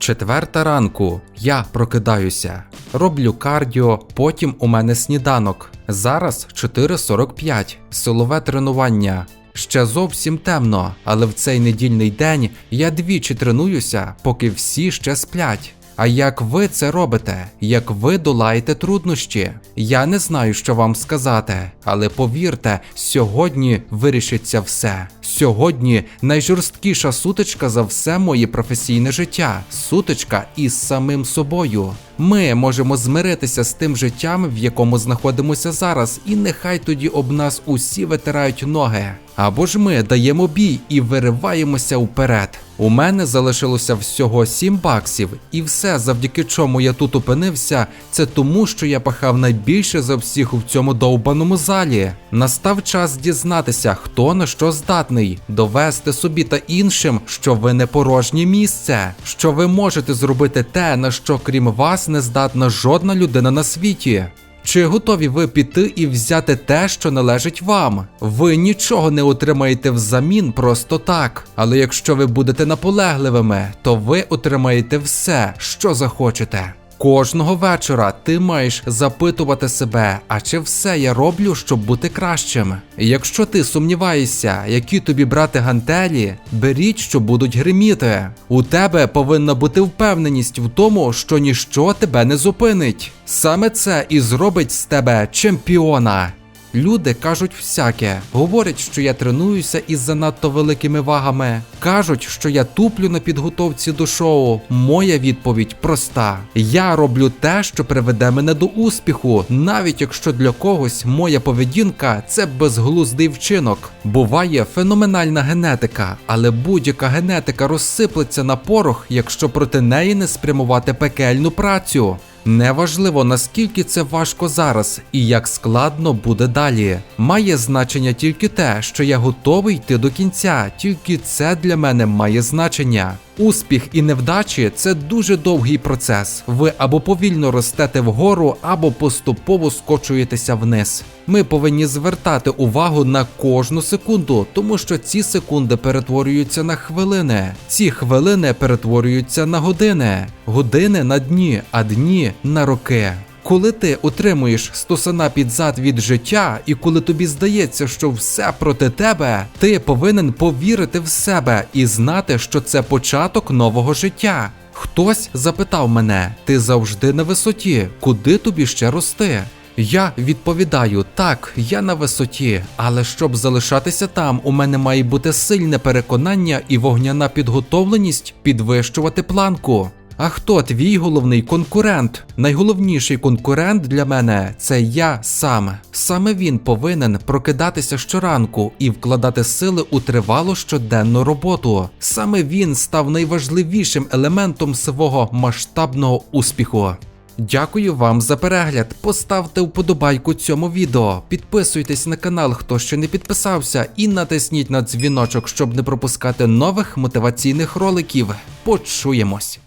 Четверта ранку я прокидаюся, роблю кардіо, потім у мене сніданок. Зараз 4.45, силове тренування. Ще зовсім темно, але в цей недільний день я двічі тренуюся, поки всі ще сплять. А як ви це робите? Як ви долаєте труднощі? Я не знаю, що вам сказати, але повірте, сьогодні вирішиться все. Сьогодні найжорсткіша сутичка за все моє професійне життя сутичка із самим собою. Ми можемо змиритися з тим життям, в якому знаходимося зараз, і нехай тоді об нас усі витирають ноги. Або ж ми даємо бій і вириваємося вперед. У мене залишилося всього 7 баксів, і все, завдяки чому я тут опинився, це тому, що я пахав найбільше за всіх у цьому довбаному залі. Настав час дізнатися, хто на що здатний, довести собі та іншим, що ви не порожнє місце, що ви можете зробити те, на що крім вас не здатна жодна людина на світі. Чи готові ви піти і взяти те, що належить вам? Ви нічого не отримаєте взамін просто так. Але якщо ви будете наполегливими, то ви отримаєте все, що захочете. Кожного вечора ти маєш запитувати себе, а чи все я роблю, щоб бути кращим. Якщо ти сумніваєшся, які тобі брати гантелі, беріть, що будуть гриміти. У тебе повинна бути впевненість в тому, що ніщо тебе не зупинить. Саме це і зробить з тебе чемпіона. Люди кажуть всяке, говорять, що я тренуюся із занадто великими вагами. Кажуть, що я туплю на підготовці до шоу. Моя відповідь проста: я роблю те, що приведе мене до успіху, навіть якщо для когось моя поведінка це безглуздий вчинок. Буває феноменальна генетика, але будь-яка генетика розсиплеться на порох, якщо проти неї не спрямувати пекельну працю. Неважливо наскільки це важко зараз і як складно буде далі. Має значення тільки те, що я готовий йти до кінця, тільки це для мене має значення. Успіх і невдачі це дуже довгий процес. Ви або повільно ростете вгору, або поступово скочуєтеся вниз. Ми повинні звертати увагу на кожну секунду, тому що ці секунди перетворюються на хвилини. Ці хвилини перетворюються на години, години на дні, а дні на роки. Коли ти отримуєш стосана під зад від життя, і коли тобі здається, що все проти тебе, ти повинен повірити в себе і знати, що це початок нового життя. Хтось запитав мене: ти завжди на висоті, куди тобі ще рости? Я відповідаю, так, я на висоті, але щоб залишатися там, у мене має бути сильне переконання і вогняна підготовленість підвищувати планку. А хто твій головний конкурент? Найголовніший конкурент для мене це я сам. Саме він повинен прокидатися щоранку і вкладати сили у тривалу щоденну роботу. Саме він став найважливішим елементом свого масштабного успіху. Дякую вам за перегляд. Поставте вподобайку цьому відео, підписуйтесь на канал, хто ще не підписався, і натисніть на дзвіночок, щоб не пропускати нових мотиваційних роликів. Почуємось!